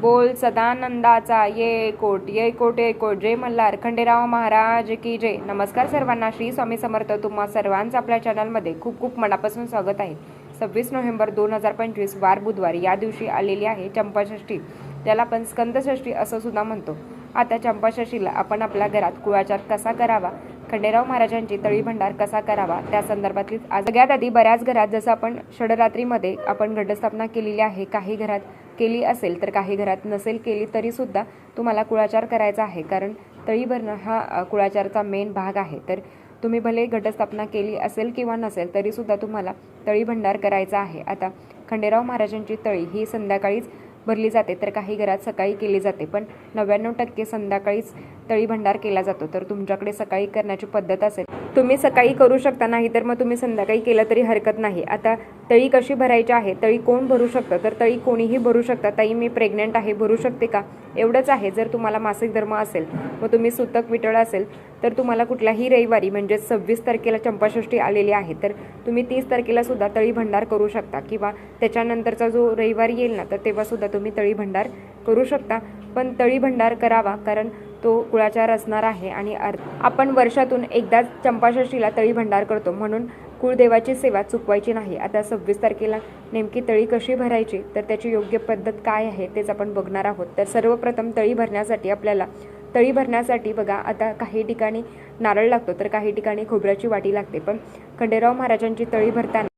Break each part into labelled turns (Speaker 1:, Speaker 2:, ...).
Speaker 1: बोल सदानंदाचा ये कोट ये कोट ये कोट. जय मल्हार खंडेराव महाराज की जय. नमस्कार सर्वांना श्री स्वामी समर्थ. तुम्हा सर्वांचं आपल्या चॅनलमध्ये खूप खूप मनापासून स्वागत आहे. सव्वीस नोव्हेंबर दोन हजार पंचवीस वार बुधवार या दिवशी आलेली आहे चंपाषष्ठी. त्याला आपण स्कंदषष्ठी असं सुद्धा म्हणतो. आता चंपाषष्ठीला आपण आपल्या घरात कुळाचार कसा करावा? खंडेराव महाराजांची तळी भंडार कसा करावा? त्या संदर्भातली सगळ्यात आधी बऱ्याच घरात जसं आपण षडरात्रीमध्ये आपण घटस्थापना केलेली आहे काही घरात केली असेल तर काही घरात नसेल केली तरीसुद्धा तुम्हाला कुळाचार करायचा आहे. कारण तळी भरणं हा कुळाचारचा मेन भाग आहे. तर तुम्ही भले घटस्थापना केली असेल किंवा नसेल तरीसुद्धा तुम्हाला तळी भंडार करायचा आहे. आता खंडेराव महाराजांची तळी ही संध्याकाळीच भरली जाते तर काही घरात सकाळी केली जाते. पण नव्याण्णव टक्के संध्याकाळीच तळी भंडार केला जातो. तर तुमच्याकडे सकाळी करण्याची पद्धत असेल. तुम्ही सकाळी करू शकता नाही तर मग तुम्ही संध्याकाळी केलं तरी हरकत नाही. आता तळी कशी भरायची आहे? तळी कोण भरू शकतं? तर तळी कोणीही भरू शकता. ताई मी प्रेग्नंट आहे भरू शकते का? एवढंच आहे. जर तुम्हाला मासिक धर्म असेल मग तुम्ही सुतक विटळ असेल तर तुम्हाला कुठल्याही रविवारी म्हणजे सव्वीस तारखेला चंपाषष्ठी आलेली आहे तर तुम्ही तीस तारखेला सुद्धा तळी भंडार करू शकता. किंवा त्याच्यानंतरचा जो रविवार येईल ना तर तेव्हा सुद्धा तुम्ही तळी भंडार करू शकता. पण तळी भंडार करावा कारण तो कुळाचार असणार आहे आणि अर्थ आपण वर्षातून एकदाच चंपाषष्टीला तळी भंडार करतो. म्हणून कुळदेवाची सेवा चुकवायची नाही. आता सव्वीस तारखेला नेमकी तळी कशी भरायची? तर त्याची योग्य पद्धत काय आहे तेच आपण बघणार आहोत. तर सर्वप्रथम तळी भरण्यासाठी आपल्याला तळी भरण्यासाठी बघा आता काही ठिकाणी नारळ लागतो तर काही ठिकाणी खोबऱ्याची वाटी लागते. पण खंडेराव महाराजांची तळी भरताना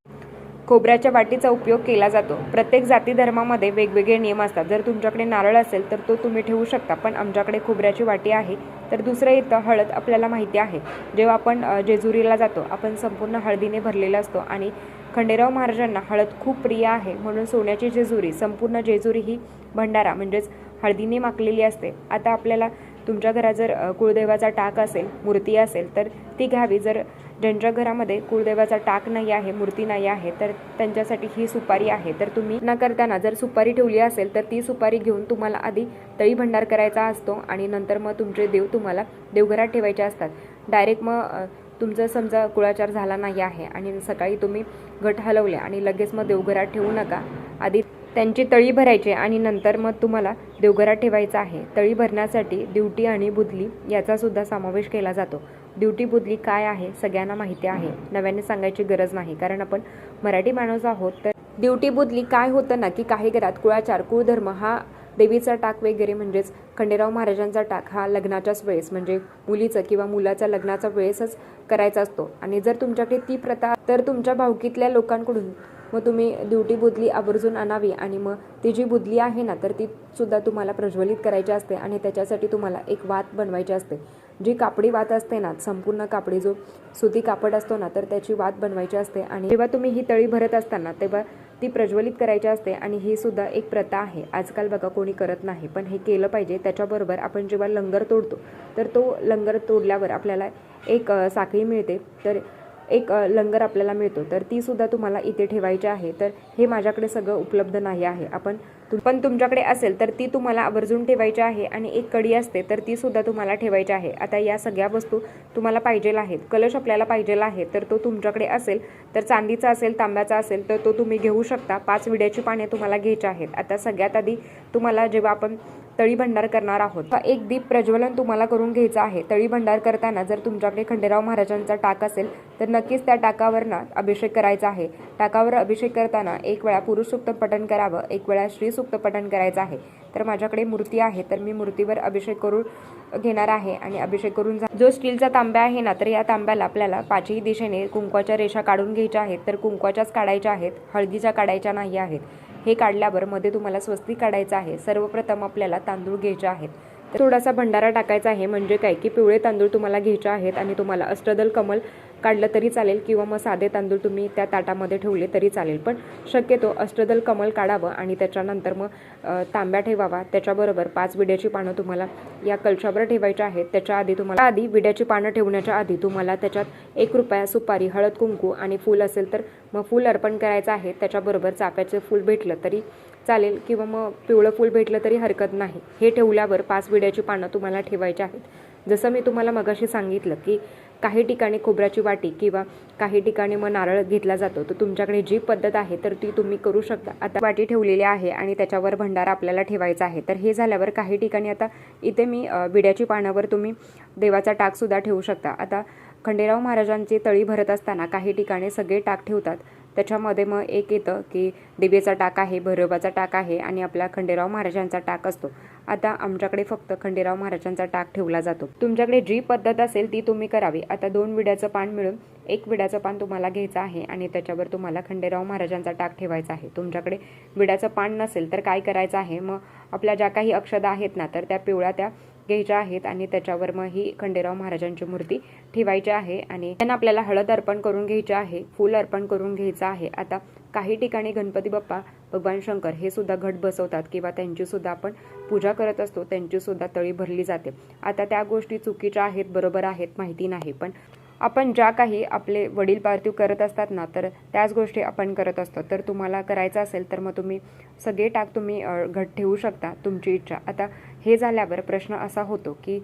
Speaker 1: खोबऱ्याच्या वाटीचा उपयोग केला जातो. प्रत्येक जाती धर्मामध्ये वेगवेगळे नियम असतात. जर तुमच्याकडे नारळ असेल तर तो तुम्ही ठेवू शकता. पण आमच्याकडे खोबऱ्याची वाटी आहे तर दुसरं इथं हळद आपल्याला माहिती आहे. जेव्हा आपण जेजुरीला जातो आपण संपूर्ण हळदीने भरलेला असतो. आणि खंडेराव महाराजांना हळद खूप प्रिय आहे. म्हणून सोन्याची जेजुरी संपूर्ण जेजुरी ही भंडारा म्हणजेच हळदीने माखलेली असते. आता आपल्याला तुमच्या घरात जर कुळदेवाचा टाक असेल मूर्ती असेल तर ती घ्यावी. जर ज्यांच्या घरामध्ये कुळदेवाचा टाक नाही आहे मूर्ती नाही आहे तर त्यांच्यासाठी ही सुपारी आहे. तर तुम्ही न करताना जर सुपारी ठेवली असेल तर ती सुपारी घेऊन तुम्हाला आधी तळी भंडार करायचा असतो आणि नंतर मग तुमचे देव तुम्हाला देवघरात ठेवायचे असतात. डायरेक्ट मग तुमचं समजा कुळाचार झाला नाही आहे आणि सकाळी तुम्ही घट हलवले आणि लगेच मग देवघरात ठेवू नका. आधी त्यांची तळी भरायची आणि नंतर मग तुम्हाला देवघरात ठेवायचं आहे. तळी भरण्यासाठी दिवटी आणि बुदली याचा सुद्धा समावेश केला जातो. ड्युटी बुदली काय आहे सगळ्यांना माहिती आहे. नव्याने सांगायची गरज नाही कारण आपण मराठी माणूस आहोत तर ड्युटी बुदली काय होतं ना की काही घरात कुळाचार कुळधर्म हा देवीचा टाक वगैरे म्हणजेच खंडेराव महाराजांचा टाक हा लग्नाच्याच वेळेस म्हणजे मुलीचं किंवा मुलाच्या लग्नाचा वेळेसच करायचा असतो. आणि जर तुमच्याकडे ती प्रथा तर तुमच्या भावकीतल्या लोकांकडून मग तुम्ही ड्युटी बुदली आवर्जून आणावी आणि मग ती जी बुदली आहे ना तर ती सुद्धा तुम्हाला प्रज्वलित करायची असते आणि त्याच्यासाठी तुम्हाला एक वात बनवायची असते. जी कापडी वात असते ना संपूर्ण कापडी जो सुती कापड असतो ना तर त्याची वात बनवायची असते. आणि जेव्हा तुम्ही ही तळी भरत असताना तेव्हा ती प्रज्वलित करायची असते आणि ही सुद्धा एक प्रथा आहे. आजकाल बघा कोणी करत नाही पण हे केलं पाहिजे. त्याच्याबरोबर आपण जेव्हा लंगर तोडतो तर तो लंगर तोडल्यावर आपल्याला एक साखळी मिळते. तर एक लंगर आपल्याला मिळतो. तर ती सुद्धा तुम्हाला इथे ठेवायची आहे. तर हे माझ्याकडे सगळं उपलब्ध नाही आहे. आपण पण तुमच्याकडे असेल तर ती तुम्हाला आवर्जून ठेवायची आहे आणि एक कडी असते तर ती सुद्धा तुम्हाला ठेवायची आहे. आता या सगळ्या वस्तू तुम्हाला पाहिजे आहेत. कलश आपल्याला पाहिजे आहे तर तो तुमच्याकडे असेल तर चांदीचा असेल तांब्याचा असेल तर तो तुम्ही घेऊ शकता. पाच विड्याची पाने तुम्हाला घ्यायची आहेत. आता सगळ्यात आधी तुम्हाला जेव्हा आपण तळी भंडार करणार आहोत एक दीप प्रज्वलन तुम्हाला करून घ्यायचं आहे. तळी भंडार करताना जर तुमच्याकडे खंडेराव महाराजांचा टाक असेल तर नक्कीच त्या टाकावर ना अभिषेक करायचा आहे. टाकावर अभिषेक करताना एक वेळा पुरुष पठण करावं एक वेळा श्री सुक्त पठण करायचं आहे. तर माझ्याकडे मूर्ती आहे तर मी मूर्तीवर अभिषेक करून घेणार आहे आणि अभिषेक करून जो स्टीलचा तांब्या आहे ना तर या तांब्याला आपल्याला पाचही दिशेने कुंकवाच्या रेषा काढून घ्यायच्या आहेत. तर कुंकवाच्याच काढायच्या आहेत हळदीच्या काढायच्या नाही आहेत. हे काढल्यावर मध्ये तुम्हाला स्वस्तिक काढायचं आहे. सर्वप्रथम आपल्याला तांदूळ घ्यायचे आहेत. तर थोडासा भंडारा टाकायचा आहे म्हणजे काय की पिवळे तांदूळ तुम्हाला घ्यायचे आहेत आणि तुम्हाला अष्टदल कमल काढलं तरी चालेल किंवा मग साधे तांदूळ तुम्ही त्या ताटामध्ये ठेवले तरी चालेल. पण शक्यतो अष्टदल कमल काढावं आणि त्याच्यानंतर मग तांब्या ठेवावा. त्याच्याबरोबर पाच विड्याची पानं तुम्हाला या कलशावर ठेवायची आहेत. त्याच्या आधी तुम्हाला आधी विड्याची पानं ठेवण्याच्या आधी तुम्हाला त्याच्यात एक रुपया सुपारी हळद कुंकू आणि फूल असेल तर मग फूल अर्पण करायचं आहे. त्याच्याबरोबर चाफ्याचे फूल भेटलं तरी चालेल किंवा मग पिवळं फूल भेटलं तरी हरकत नाही. हे ठेवल्यावर पाच विड्याची पानं तुम्हाला ठेवायची आहेत. जसं मी तुम्हाला मगाशी सांगितलं की काही ठिकाणी खोबऱ्याची वाटी किंवा काही ठिकाणी मग नारळ घेतला जातो तर तुमच्याकडे जी पद्धत आहे तर ती तुम्ही करू शकता. आता वाटी ठेवलेली आहे आणि त्याच्यावर भंडारा आपल्याला ठेवायचा आहे. तर हे झाल्यावर काही ठिकाणी आता इथे मी विड्याची पानावर तुम्ही देवाचा टाकसुद्धा ठेवू शकता. आता खंडेराव महाराजांची तळी भरत असताना काही ठिकाणी सगळे टाक ठेवतात. त्याच्यामध्ये मग एक येतं की दिवेचा टाक आहे भैरवाचा टाक आहे आणि आपला खंडेराव महाराजांचा टाक असतो. आता आमच्याकडे फक्त खंडेराव महाराजांचा टाक ठेवला जातो. तुमच्याकडे जी पद्धत असेल ती तुम्ही करावी. आता दोन विड्याचं पान मिळून एक विड्याचं पान तुम्हाला घ्यायचं आहे आणि त्याच्यावर तुम्हाला खंडेराव महाराजांचा टाक ठेवायचा आहे. तुमच्याकडे विड्याचं पान नसेल तर काय करायचं आहे? मग आपल्या ज्या काही अक्षदा आहेत ना तर त्या पिवळ्या त्या घ्यायच्या आहेत आणि त्याच्यावर मग ही खंडेराव महाराजांची मूर्ती ठेवायची आहे. आणि त्यांना आपल्याला हळद अर्पण करून घ्यायची आहे फूल अर्पण करून घ्यायचं आहे. आता काही ठिकाणी गणपती बाप्पा भगवान शंकर हे सुद्धा घट बसवतात किंवा त्यांची सुद्धा आपण पूजा करत असतो त्यांची सुद्धा तळी भरली जाते. आता त्या गोष्टी चुकीच्या आहेत बरोबर आहेत माहिती नाही. पण आपण ज्या काही आपले वडील पार्थिव करत असतात ना तर त्याच गोष्टी आपण करत असतो. तर तुम्हाला करायचं असेल तर मग तुम्ही सगळे टाक तुम्ही घट ठेवू शकता तुमची इच्छा. आता हे झाल्यावर प्रश्न असा होतो की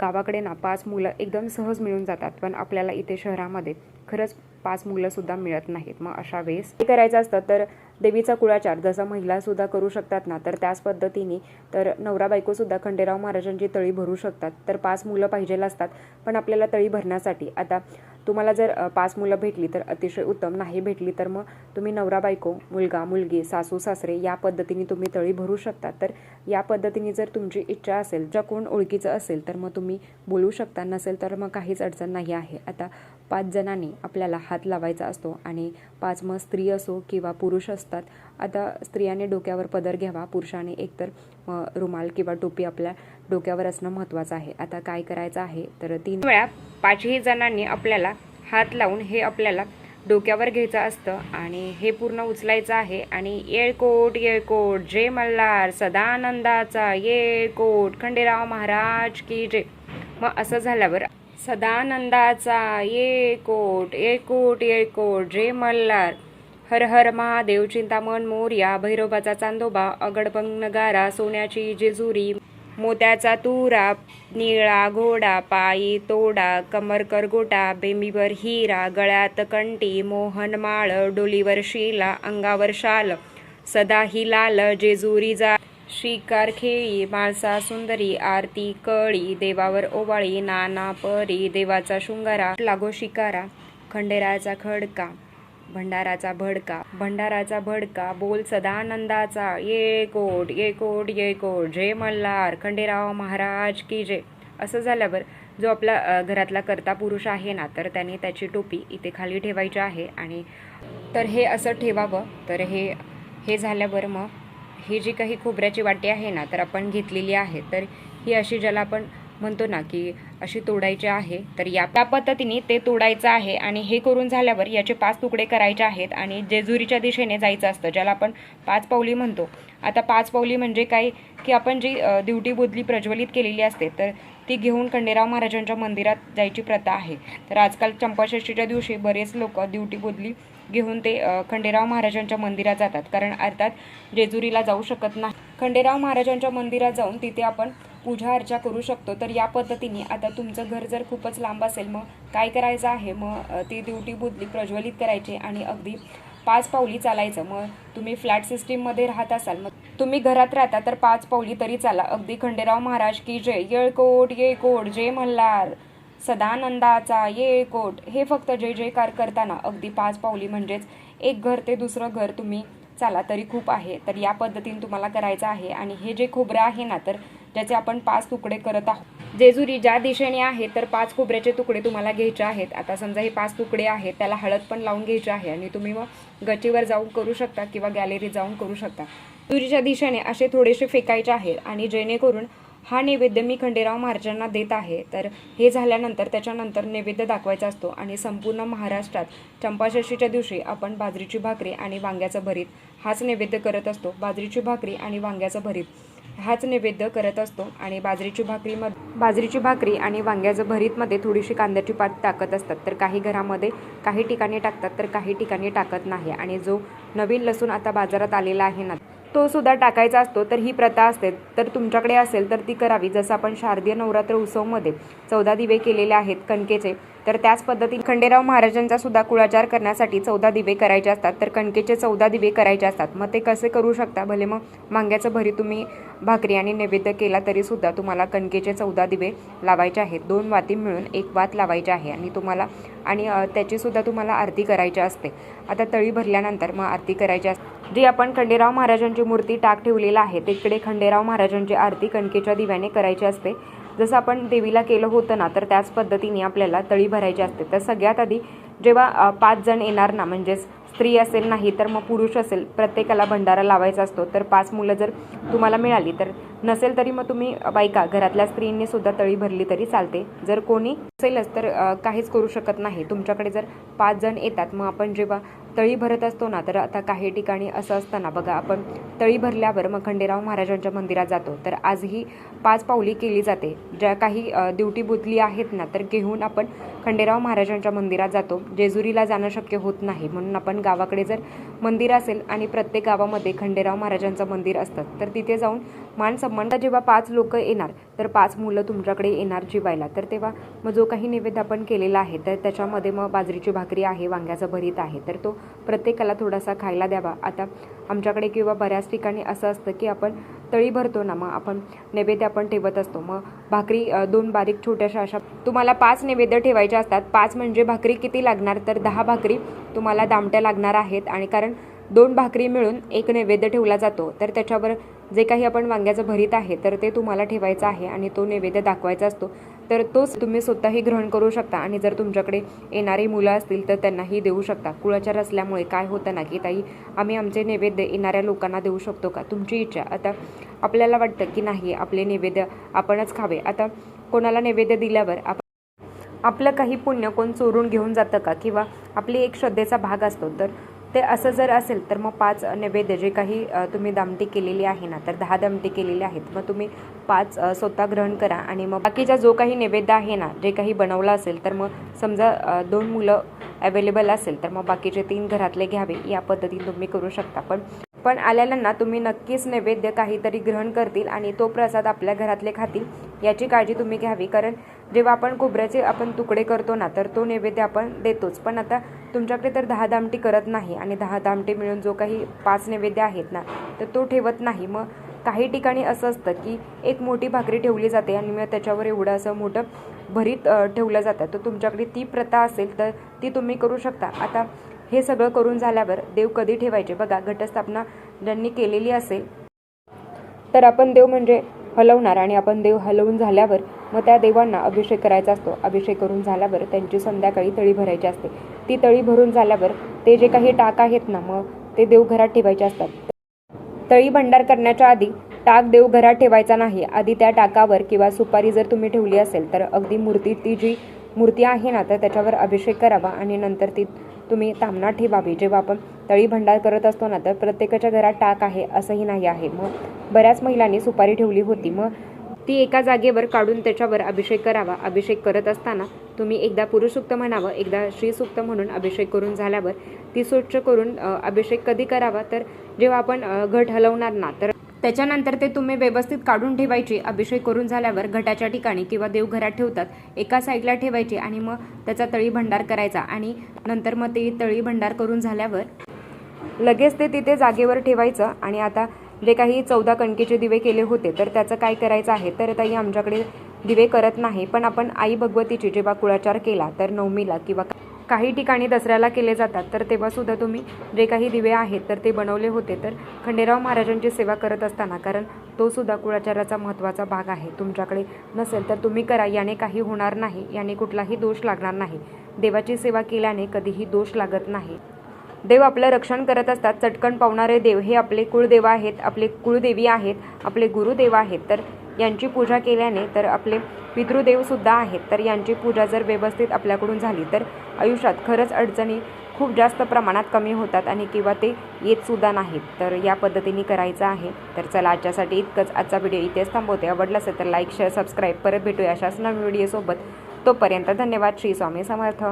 Speaker 1: गावाकडे ना पाच मुलं एकदम सहज मिळून जातात पण आपल्याला इथे शहरामध्ये खरंच पाच मुलंसुद्धा मिळत नाहीत. मग अशा वेळेस हे करायचं असतं तर देवीचा कुळाचार जसा महिलासुद्धा करू शकतात ना तर त्याच पद्धतीने तर नवरा बायकोसुद्धा खंडेराव महाराजांची तळी भरू शकतात. तर पाच मुलं पाहिजेल असतात पण आपल्याला तळी भरण्यासाठी. आता तुम्हाला जर पाच मुलं भेटली तर अतिशय उत्तम नाही भेटली तर मग तुम्ही नवरा बायको मुलगा मुलगी सासू सासरे या पद्धतीने तुम्ही तळी भरू शकता. तर या पद्धतीने जर तुमची इच्छा असेल ज्या कोण ओळखीचं असेल तर मग तुम्ही बोलू शकता. नसेल तर मग काहीच अडचण नाही आहे. आता पाच जणांनी आपल्याला हात लावायचा असतो आणि पाच मग स्त्री असो किंवा पुरुष असतात. आता स्त्रियाने डोक्यावर पदर घ्यावा पुरुषाने एकतर रुमाल किंवा टोपी आपल्या डोक्यावर असणं महत्त्वाचं आहे. आता काय करायचं आहे? तर तीन वेळा पाचही जणांनी आपल्याला हात लावून हे आपल्याला डोक्यावर घ्यायचं असतं आणि हे पूर्ण उचलायचं आहे आणि येळकोट येळकोट जय मल्हार सदानंदाचा येळकोट खंडेराव महाराज की जय. मग असं झाल्यावर सदानंदाचा येळकोट येळकोट येळकोट जय मल्हार हर हर महादेव चिंतामण मोर्या भैरोबाचा चांदोबा अगडपंग नगारा सोन्याची जेजुरी मोत्याचा तुरा निळा घोडा पायी तोडा कमर करगोटा बेंबीवर हिरा गळ्यात कंटी मोहन माळ डोलीवर शिला अंगावर शाल. सदा ही लाल जेजुरी जा. शिकार खेळी माळसा सुंदरी आरती कळी देवावर ओवाळी नाना परी देवाचा शृंगारा लागो शिकारा खंडेराचा खडका. भंडाराचा भडका भंडाराचा भडका बोल सदानंदाचा ये कोट ये कोट ये कोट जय मल्हार खंडेराव महाराज की जय. असं झाल्यावर जो आपला घरातला कर्ता पुरुष आहे ना तर त्याने त्याची टोपी इथे खाली ठेवायची आहे आणि तर हे असं ठेवावं. तर हे हे झाल्यावर मग ही जी काही खोबऱ्याची वाटी आहे ना तर आपण घेतलेली आहे. तर ही अशी ज्याला आपण म्हणतो ना की अशी तोडायची आहे तर या त्या पद्धतीने ते तोडायचं आहे आणि हे करून झाल्यावर याचे पाच तुकडे करायचे आहेत आणि जेजुरीच्या दिशेने जायचं असतं ज्याला आपण पाच पावली म्हणतो. आता पाच पावली म्हणजे काय? की आपण जी दिवटी बुदली प्रज्वलित केलेली असते तर ती घेऊन खंडेराव महाराजांच्या मंदिरात जायची प्रथा आहे. तर आजकाल चंपाषष्टीच्या दिवशी बरेच लोक दिवटी बुदली घेऊन ते खंडेराव महाराजांच्या मंदिरात जातात. कारण अर्थात जेजुरीला जाऊ शकत नाही. खंडेराव महाराजांच्या मंदिरात जाऊन तिथे आपण पूजा अर्चा करू शकतो. तर या पद्धतीने आता तुमचं घर जर खूपच लांब असेल मग काय करायचं आहे? मग ती दिवटी बुदली प्रज्वलित करायची आणि अगदी पाच पावली चालायचं. मग तुम्ही फ्लॅट सिस्टीममध्ये राहत असाल मग तुम्ही घरात राहता तर पाच पावली तरी चाला. अगदी खंडेराव महाराज की जय. येळकोट येळकोट जय मल्हार. सदानंदाचा येळकोट हे फक्त जय जयकार करताना अगदी पाच पावली म्हणजेच एक घर ते दुसरं घर तुम्ही चाला तरी खूप आहे. तर या पद्धतीने तुम्हाला करायचं आहे. आणि हे जे खोबरं आहे ना तर ज्याचे आपण पाच तुकडे करत आहोत. जेजुरी ज्या दिशेने आहे तर पाच खोबऱ्याचे तुकडे तुम्हाला घ्यायचे आहेत. आता समजा हे पाच तुकडे आहेत त्याला हळद पण लावून घ्यायचे आहे आणि तुम्ही मग गच्चीवर जाऊन करू शकता किंवा गॅलरी जाऊन करू शकता. तुरीच्या दिशेने असे थोडेसे फेकायचे आहेत आणि जेणेकरून हा नैवेद्य मी खंडेराव महाराजांना देत आहे. तर हे झाल्यानंतर त्याच्यानंतर नैवेद्य दाखवायचा असतो आणि संपूर्ण महाराष्ट्रात चंपाषष्टीच्या दिवशी आपण बाजरीची भाकरी आणि वांग्याचं भरीत हाच नैवेद्य करत असतो. बाजरीची भाकरी आणि वांग्याचं भरीत. हाच नैवेद्य करत असतो आणि बाजरीची भाकरी बाजरीची भाकरी आणि वांग्याचं भरीतमध्ये थोडीशी कांद्याची पात टाकत असतात. तर काही घरामध्ये काही ठिकाणी टाकतात तर काही ठिकाणी टाकत नाही. आणि जो नवीन लसूण आता बाजारात आलेला आहे ना तो सुद्धा टाकायचा असतो. तर ही प्रथा असते. तर तुमच्याकडे असेल तर ती करावी. जसं आपण शारदीय नवरात्र उत्सवमध्ये चौदा दिवे केलेले आहेत कणकेचे तर त्याच पद्धतीने खंडेराव महाराजांचा सुद्धा कुळाचार करण्यासाठी चौदा दिवे करायचे असतात. तर कणकेचे चौदा दिवे करायचे असतात. मग ते कसे करू शकता? भले मग मांग्याचं भरी तुम्ही भाकरी आणि नैवेद्य केला तरी सुद्धा तुम्हाला कणकेचे चौदा दिवे लावायचे आहेत. दोन वाती मिळून एक वात लावायची आहे आणि तुम्हाला आणि त्याचीसुद्धा त्याची सुद्धा तुम्हाला आरती करायची असते. आता तळी भरल्यानंतर मग आरती करायची असते जी आपण खंडेराव महाराजांची मूर्ती टाक ठेवलेला आहे तिकडे खंडेराव महाराजांची आरती कणकेच्या दिव्याने करायची असते. जसं आपण देवीला केलं होतं ना तर त्याच पद्धतीने आपल्याला तळी भरायची असते. तर सगळ्यात आधी जेव्हा पाच जण येणार ना म्हणजेच स्त्री असेल नाही तर मग पुरुष असेल प्रत्येकाला भंडारा लावायचा असतो. तर पाच मुलं जर तुम्हाला मिळाली तर नसेल तरी मग तुम्ही बायका घरातल्या स्त्रींनी सुद्धा तळी भरली तरी चालते. जर कोणी असेलच तर काहीच करू शकत नाही. तुमच्याकडे जर पाच जण येतात मग आपण जेव्हा तळी भरत असतो ना तर आता काही ठिकाणी असं असतं ना बघा आपण तळी भरल्यावर मग खंडेराव महाराजांच्या मंदिरात जातो. तर आजही पाच पावली केली जाते. ज्या काही अ, दिवटी बुतली आहेत ना तर घेऊन आपण खंडेराव महाराजांच्या मंदिरात जातो. जेजुरीला जाणं शक्य होत नाही. म्हणून आपण गावाकडे जर मंदिर असेल आणि प्रत्येक गावामध्ये खंडेराव महाराजांचं मंदिर असतं तर तिथे जाऊन मान सन्मान जेव्हा पाच लोक येणार तर पाच मुलं तुमच्याकडे येणार जेवायला. तर तेव्हा मग जो काही नैवेद्य आपण केलेला आहे तर त्याच्यामध्ये मग बाजरीची भाकरी आहे वांग्याचं भरीत आहे तर तो प्रत्येकाला थोडासा खायला द्यावा. आता आमच्याकडे किंवा बऱ्याच ठिकाणी असं असतं की आपण तळी भरतो ना मग आपण नैवेद्य आपण ठेवत असतो. मग भाकरी दोन बारीक छोट्याशा अशा तुम्हाला पाच नैवेद्य ठेवायचे असतात. पाच म्हणजे भाकरी किती लागणार? तर दहा भाकरी तुम्हाला दामट्या लागणार आहेत आणि कारण दोन भाकरी मिळून एक नैवेद्य ठेवला जातो. तर त्याच्यावर जे काही आपण वांग्याचं भरीत आहे तर ते तुम्हाला ठेवायचं आहे आणि तो नैवेद्य दाखवायचा असतो. तर तोच तुम्ही स्वतःही ग्रहण करू शकता आणि जर तुमच्याकडे येणारी मुलं असतील तर त्यांनाही देऊ शकता. कुळाचार असल्यामुळे काय होतं ना की ताई आम्ही आमचे नैवेद्य येणाऱ्या लोकांना देऊ शकतो का? तुमची इच्छा. आता आपल्याला वाटतं की नाही आपले नैवेद्य आपणच खावे. आता कोणाला नैवेद्य दिल्यावर आपण आपलं काही पुण्य कोण चोरून घेऊन जातं का? किंवा आपली एक श्रद्धेचा भाग असतो. तर ते असं जर असेल तर मग पाच नैवेद्य जे काही तुम्ही दामटी केलेली आहे ना तर दहा दामटी केलेली आहेत. मग तुम्ही पाच स्वतः ग्रहण करा आणि मग बाकीचा जो काही नैवेद्य आहे ना जे काही बनवलं असेल तर मग समजा दोन मुलं अवेलेबल असेल तर मग बाकीचे तीन घरातले घ्यावे. या पद्धतीने तुम्ही करू शकता. पण पण आलेल्यांना तुम्ही नक्कीच नैवेद्य काहीतरी ग्रहण करतील आणि तो प्रसाद आपल्या घरातले खातील याची काळजी तुम्ही घ्यावी. कारण जेव्हा आपण खोबऱ्याचे आपण तुकडे करतो ना तर तो नैवेद्य आपण देतोच. पण आता तुमच्याकडे तर दहा दामटी करत नाही आणि दहा दामटी मिळून जो काही पाच नैवेद्य आहेत ना तर तो ठेवत नाही. मग काही ठिकाणी असं असतं की एक मोठी भाकरी ठेवली जाते आणि मग त्याच्यावर एवढं असं मोठं भरीत ठेवलं जातं. तर तुमच्याकडे ती प्रथा असेल तर ती तुम्ही करू शकता. आता हे सगळं करून झाल्यावर देव कधी ठेवायचे? बघा घटस्थापना ज्यांनी केलेली असेल तर आपण देव म्हणजे हलवणार आणि आपण देव हलवून झाल्यावर मग त्या देवांना अभिषेक करायचा असतो. अभिषेक करून झाल्यावर त्यांची संध्याकाळी तळी भरायची असते. ती तळी भरून झाल्यावर ते जे काही टाक आहेत ना मग ते देवघरात ठेवायचे असतात. तळी भंडार करण्याच्या आधी टाक देवघरात ठेवायचा नाही. आधी त्या टाकावर किंवा सुपारी जर तुम्ही ठेवली असेल तर अगदी मूर्ती ती जी मूर्ती आहे ना तर त्याच्यावर अभिषेक करावा आणि नंतर ती तुम्ही तामना ठेवावी. जेव्हा आपण तळी भंडार करत असतो ना तर प्रत्येकाच्या घरात टाक आहे असंही नाही आहे. मग बऱ्याच महिलांनी सुपारी ठेवली होती. मग ती एका जागेवर काढून त्याच्यावर अभिषेक करावा. अभिषेक करत असताना तुम्ही एकदा पुरुषसुक्त म्हणावं एकदा श्रीसुक्त म्हणून अभिषेक करून झाल्यावर ती स्वच्छ करून अभिषेक कधी करावा? तर जेव्हा आपण घट हलवणार ना तर त्याच्यानंतर ते तुम्ही व्यवस्थित काढून ठेवायची. अभिषेक करून झाल्यावर घटाच्या ठिकाणी किंवा देवघरात ठेवतात एका साईडला ठेवायची आणि मग त्याचा तळी भंडार करायचा. आणि नंतर मग ते तळी भंडार करून झाल्यावर लगेच ते तिथे जागेवर ठेवायचं आणि आता जे काही चौदा कणकेचे दिवे केले होते तर त्याचं काय करायचं आहे? तर ताई आमच्याकडे दिवे करत नाही पण आपण आई भगवतीची जेव्हा कुळाचार केला तर नवमीला किंवा काही ठिकाणी दसऱ्याला केले जातात तर तेव्हासुद्धा तुम्ही जे काही दिवे आहेत तर ते बनवले होते. तर खंडेराव महाराजांची सेवा करत असताना कारण तो सुद्धा कुळाचाराचा महत्त्वाचा भाग आहे तुमच्याकडे नसेल तर तुम्ही करा याने काही होणार नाही याने कुठलाही दोष लागणार नाही. देवाची सेवा केल्याने कधीही दोष लागत नाही. देव आपलं रक्षण करत असतात. चटकन पावणारे देव हे आपले कुळदेव आहेत आपले कुळदेवी आहेत आपले गुरुदेव आहेत. तर यांची पूजा केल्याने तर आपले पितृदेवसुद्धा आहेत. तर यांची पूजा जर व्यवस्थित आपल्याकडून झाली तर आयुष्यात खरंच अडचणी खूप जास्त प्रमाणात कमी होतात आणि किंवा ते येतसुद्धा नाहीत. तर या पद्धतीने करायचं आहे. तर चला आजच्यासाठी इतकंच. आजचा व्हिडिओ इथेच थांबवते. आवडला असेल तर लाईक शेअर सबस्क्राईब. परत भेटूया अशाच नवीन व्हिडिओसोबत. तोपर्यंत धन्यवाद. श्री स्वामी समर्थ.